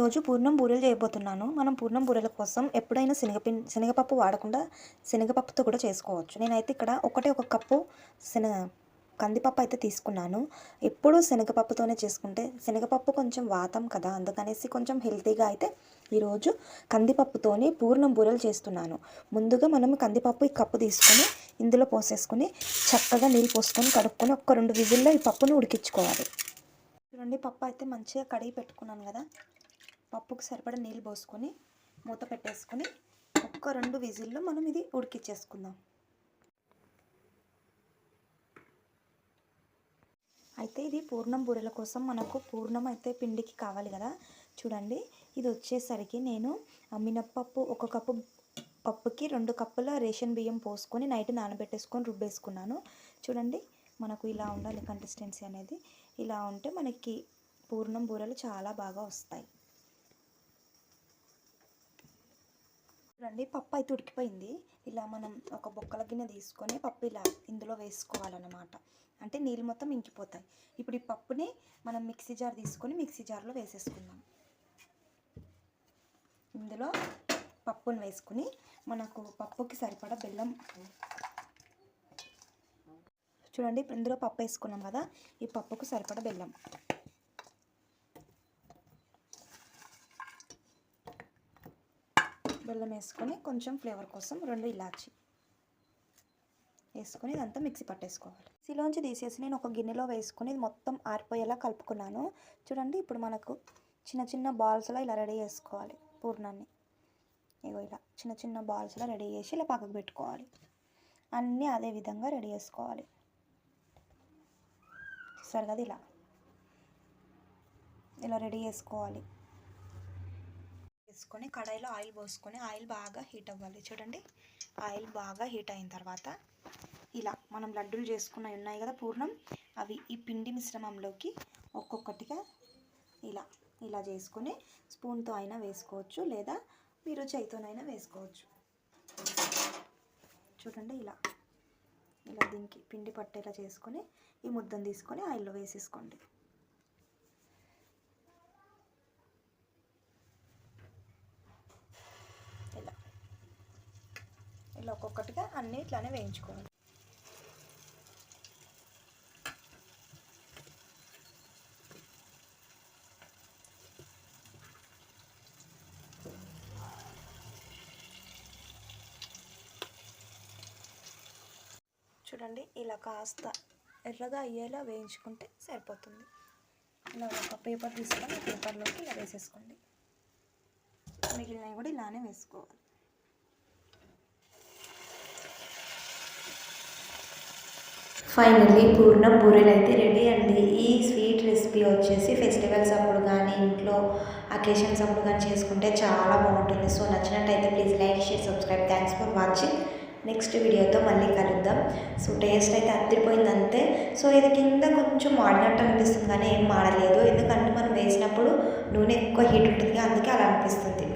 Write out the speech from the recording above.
ఈరోజు పూర్ణం బూరెలు చేయబోతున్నాను. మనం పూర్ణం బూరెల కోసం ఎప్పుడైనా శనగపి శనగపప్పు వాడకుండా శనగపప్పుతో కూడా చేసుకోవచ్చు. నేనైతే ఇక్కడ ఒకటే ఒక కప్పు శనగ కందిపప్పు అయితే తీసుకున్నాను. ఎప్పుడూ శనగపప్పుతోనే చేసుకుంటే శనగపప్పు కొంచెం వాతం కదా అందుకనేసి కొంచెం హెల్తీగా అయితే ఈరోజు కందిపప్పుతోని పూర్ణం బూరెలు చేస్తున్నాను. ముందుగా మనం కందిపప్పు ఈ కప్పు తీసుకొని ఇందులో పోసేసుకొని చక్కగా నీళ్ళు పోసుకొని కడుక్కొని ఒక్క రెండు విజిల్లో ఈ పప్పును ఉడికించుకోవాలి. చూడండి పప్పు అయితే మంచిగా కడిగి పెట్టుకున్నాను కదా. పప్పుకు సరిపడా నీళ్ళు పోసుకొని మూత పెట్టేసుకొని ఒక్క రెండు విజిల్లో మనం ఇది ఉడికిచ్చేసుకుందాం. అయితే ఇది పూర్ణం బూరెల కోసం మనకు పూర్ణం అయితే పిండికి కావాలి కదా. చూడండి ఇది వచ్చేసరికి నేను మినప్పప్పు ఒక కప్పు పప్పుకి రెండు కప్పుల రేషన్ బియ్యం పోసుకొని నైట్ నానబెట్టేసుకొని రుబ్బేసుకున్నాను. చూడండి మనకు ఇలా ఉండాలి కన్సిస్టెన్సీ అనేది. ఇలా ఉంటే మనకి పూర్ణం బూరెలు చాలా బాగా వస్తాయి. చూడండి పప్పు అయితే ఉడికిపోయింది ఇలా మనం ఒక బొక్కల గిన్నె తీసుకొని పప్పు ఇలా ఇందులో వేసుకోవాలన్నమాట. అంటే నీళ్ళు మొత్తం ఇంకిపోతాయి. ఇప్పుడు ఈ పప్పుని మనం మిక్సీ జార్ తీసుకొని మిక్సీ జార్లో వేసేసుకుందాం. ఇందులో పప్పును వేసుకుని మనకు పప్పుకి సరిపడా బెల్లం చూడండి ఇప్పుడు ఇందులో పప్పు వేసుకున్నాం కదా ఈ పప్పుకు సరిపడా బెల్లం. బెల్లం వేసుకొని కొంచెం ఫ్లేవర్ కోసం రెండు ఇలాచి వేసుకొని ఇదంతా మిక్సీ పట్టేసుకోవాలి. మిక్సీలోంచి తీసేసి నేను ఒక గిన్నెలో వేసుకొని ఇది మొత్తం ఆరిపోయేలా కలుపుకున్నాను. చూడండి ఇప్పుడు మనకు చిన్న చిన్న బాల్స్లో ఇలా రెడీ చేసుకోవాలి పూర్ణాన్ని. ఇగో ఇలా చిన్న చిన్న బాల్స్లో రెడీ చేసి ఇలా పక్కకు పెట్టుకోవాలి. అన్నీ అదే విధంగా రెడీ చేసుకోవాలి. చూస్తారు కదా ఇలా? ఇలా రెడీ చేసుకోవాలి. వేసుకొని కడాయిలో ఆయిల్ పోసుకొని ఆయిల్ బాగా హీట్ అవ్వాలి. చూడండి ఆయిల్ బాగా హీట్ అయిన తర్వాత ఇలా మనం లడ్డూలు చేసుకున్నవి ఉన్నాయి కదా పూర్ణం అవి ఈ పిండి మిశ్రమంలోకి ఒక్కొక్కటిగా ఇలా ఇలా చేసుకొని స్పూన్తో అయినా వేసుకోవచ్చు లేదా మీరు చేయితోనైనా వేసుకోవచ్చు. చూడండి ఇలా ఇలా దీనికి పిండి పట్టేలా చేసుకొని ఈ ముద్దను తీసుకొని ఆయిల్లో వేసేసుకోండి ఇలా ఇలా ఒక్కొక్కటిగా అన్నీ ఇట్లానే వేయించుకోవాలి. చూడండి ఇలా కాస్త ఎర్రగా అయ్యేలా వేయించుకుంటే సరిపోతుంది. ఇలా ఒక పేపర్ తీసుకొని పేపర్లోకి ఇలా వేసేసుకోండి. మిగిలినవి కూడా ఇలానే వేసుకోవాలి. ఫైనల్లీ పూర్ణం బూరెలు అయితే రెడీ అండి. ఈ స్వీట్ రెసిపీ వచ్చేసి ఫెస్టివల్స్ అప్పుడు కానీ ఇంట్లో అకేషన్స్ అప్పుడు కానీ చేసుకుంటే చాలా బాగుంటుంది. సో నచ్చినట్టయితే please like share subscribe. Thanks for watching. Next వీడియోతో మళ్ళీ కలుద్దాం. సో టేస్ట్ అయితే అద్దరిపోయింది అంతే. సో ఇది కింద కొంచెం మాడినట్టు అనిపిస్తుంది కానీ ఏం మాడలేదు. ఎందుకంటే మనం వేసినప్పుడు నూనె ఎక్కువ హీట్ ఉంటుంది అందుకే అలా అనిపిస్తుంది.